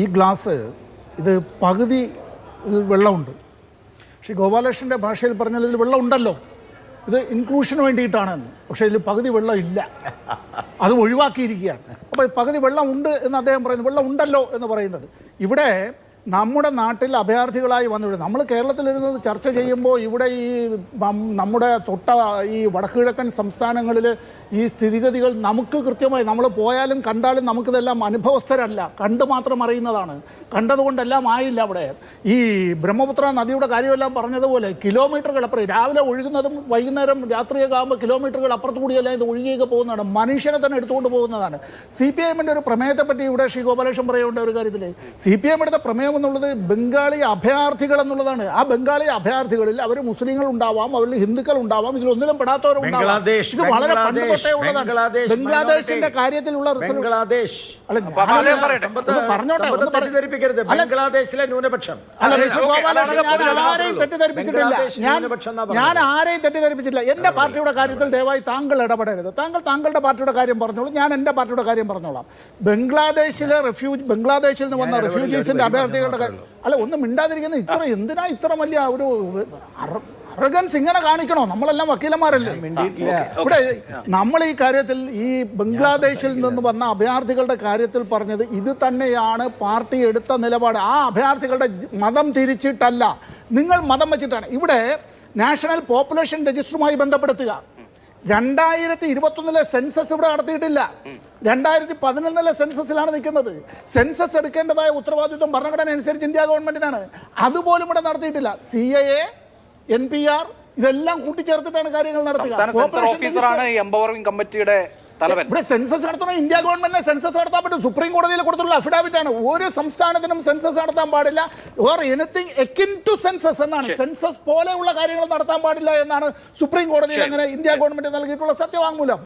ഈ ഗ്ലാസ് ഇത് പകുതി വെള്ളമുണ്ട്. പക്ഷേ ഗോപാലകൃഷ്ണന്റെ ഭാഷയിൽ പറഞ്ഞാൽ ഇതിൽ വെള്ളം ഉണ്ടല്ലോ ഇത് ഇൻക്ലൂഷന് വേണ്ടിയിട്ടാണെന്ന്. പക്ഷേ ഇതിൽ പകുതി വെള്ളം ഇല്ല അത് ഒഴിവാക്കിയിരിക്കുകയാണ്. അപ്പോൾ പകുതി വെള്ളം ഉണ്ട് എന്ന് അദ്ദേഹം പറയുന്നത് വെള്ളം ഉണ്ടല്ലോ എന്ന് പറയുന്നത്. ഇവിടെ നമ്മുടെ നാട്ടിൽ അഭയാർത്ഥികളായി വന്നിവിടെ നമ്മൾ കേരളത്തിലിരുന്ന് ചർച്ച ചെയ്യുമ്പോൾ ഇവിടെ ഈ നമ്മുടെ തൊട്ട ഈ വടക്കുകിഴക്കൻ സംസ്ഥാനങ്ങളിൽ ഈ സ്ഥിതിഗതികൾ നമുക്ക് കൃത്യമായി നമ്മൾ പോയാലും കണ്ടാലും നമുക്കിതെല്ലാം അനുഭവസ്ഥരല്ല. കണ്ടു മാത്രം അറിയുന്നതാണ്. കണ്ടതുകൊണ്ടെല്ലാം ആയില്ല അവിടെ. ഈ ബ്രഹ്മപുത്ര നദിയുടെ കാര്യമെല്ലാം പറഞ്ഞതുപോലെ കിലോമീറ്ററുകൾ അപ്പുറം രാവിലെ ഒഴുകുന്നതും വൈകുന്നേരം രാത്രിയൊക്കെ ആകുമ്പോൾ കിലോമീറ്ററുകൾ അപ്പുറത്ത് കൂടിയെല്ലാം ഇത് ഒഴുകിയൊക്കെ പോകുന്നതാണ്. മനുഷ്യനെ തന്നെ എടുത്തുകൊണ്ട് പോകുന്നതാണ്. സി പി ഐ എമ്മിന്റെ ഒരു പ്രമേയത്തെപ്പറ്റി ഇവിടെ ശ്രീ ഗോപാലകൃഷ്ണൻ പറയേണ്ട ഒരു കാര്യത്തിൽ സി പി ഐ എം എടുത്ത പ്രമേയം എന്നുള്ളത് ബംഗാളി അഭയാർത്ഥികൾ എന്നുള്ളതാണ്. ആ ബംഗാളി അഭയാർത്ഥികളിൽ അവർ മുസ്ലിങ്ങൾ ഉണ്ടാവാം അവരിൽ ഹിന്ദുക്കൾ ഉണ്ടാവാം ഇതിലൊന്നിലും പെടാത്തവരുണ്ടാവാം ബംഗ്ലാദേശ്, ഇത് വളരെ പണ്ട് ബംഗ്ലാദേശ്, തൊട്ടേ ഉള്ളതാണ് ബംഗ്ലാദേശിന്റെ കാര്യത്തിലുള്ള ബംഗ്ലാദേശ്. പറഞ്ഞോട്ടെ തെറ്റിദ്ധരിപ്പിക്കരുത്. ബംഗ്ലാദേശിലെ ന്യൂനപക്ഷം. അല്ല മിസ്റ്റർ ഗോപാലകൃഷ്ണൻ ഞാൻ ആരെയും തെറ്റിദ്ധരിപ്പിച്ചിട്ടില്ല. ഞാൻ ഞാൻ ആരെയും തെറ്റിദ്ധരിപ്പിച്ചിട്ടില്ല. എന്റെ പാർട്ടിയുടെ കാര്യത്തിൽ ദയവായി താങ്കൾ ഇടപെടരുത്. താങ്കൾ താങ്കളുടെ പാർട്ടിയുടെ കാര്യം പറഞ്ഞോളൂ. ഞാൻ എന്റെ പാർട്ടിയുടെ കാര്യം പറഞ്ഞോളാം. ബംഗ്ലാദേശിലെ റെഫ്യൂജ് ബംഗ്ലാദേശിൽ നിന്ന് വന്ന റിഫ്യൂജീസിന്റെ ഒരു അഭയാർത്ഥികളുടെ അല്ല ഒന്നും മിണ്ടാതിരിക്കുന്ന ഇത്ര എന്തിനാ ഇത്ര വലിയ ഒരു അറഗൻസ് ഇങ്ങനെ കാണിക്കണോ? നമ്മളെല്ലാം വക്കീലന്മാരല്ലേ? ഇവിടെ നമ്മൾ ഈ കാര്യത്തിൽ ഈ ബംഗ്ലാദേശിൽ നിന്ന് വന്ന അഭയാർത്ഥികളുടെ കാര്യത്തിൽ പറഞ്ഞത് ഇത് തന്നെയാണ് പാർട്ടി എടുത്ത നിലപാട്. ആ അഭയാർത്ഥികളുടെ മതം തിരിച്ചിട്ടല്ല. നിങ്ങൾ മതം വെച്ചിട്ടാണ്. ഇവിടെ നാഷണൽ പോപ്പുലേഷൻ രജിസ്റ്ററുമായി ബന്ധപ്പെടുത്തുക. രണ്ടായിരത്തി ഇരുപത്തൊന്നിലെ സെൻസസ് ഇവിടെ നടത്തിയിട്ടില്ല. രണ്ടായിരത്തി പതിനൊന്നിലെ സെൻസസിലാണ് നിൽക്കുന്നത്. സെൻസസ് എടുക്കേണ്ടതായ ഉത്തരവാദിത്വം ഭരണഘടന അനുസരിച്ച് ഇന്ത്യ ഗവൺമെന്റിനാണ്. അതുപോലും ഇവിടെ നടത്തിയിട്ടില്ല. C A N P R ഇതെല്ലാം കൂട്ടിച്ചേർത്തിട്ടാണ് കാര്യങ്ങൾ നടത്തുക. ഓപ്പറേഷൻ കമ്മിറ്റിയുടെ ഇവിടെ സെൻസസ് നടത്തണം ഇന്ത്യ ഗവൺമെന്റിനെ സെൻസസ് നടത്താൻ പറ്റും. സുപ്രീം കോടതിയിൽ കൊടുത്തുള്ള അഫിഡാവിറ്റ് ആണ്. ഒരു സംസ്ഥാനത്തിനും സെൻസസ് നടത്താൻ പാടില്ല. Or anything akin to census എന്നാണ്. സെൻസസ് പോലെയുള്ള കാര്യങ്ങൾ നടത്താൻ പാടില്ല എന്നാണ് സുപ്രീം കോടതിയിൽ അങ്ങനെ ഇന്ത്യ ഗവൺമെന്റ് നൽകിയിട്ടുള്ള സത്യവാങ്മൂലം.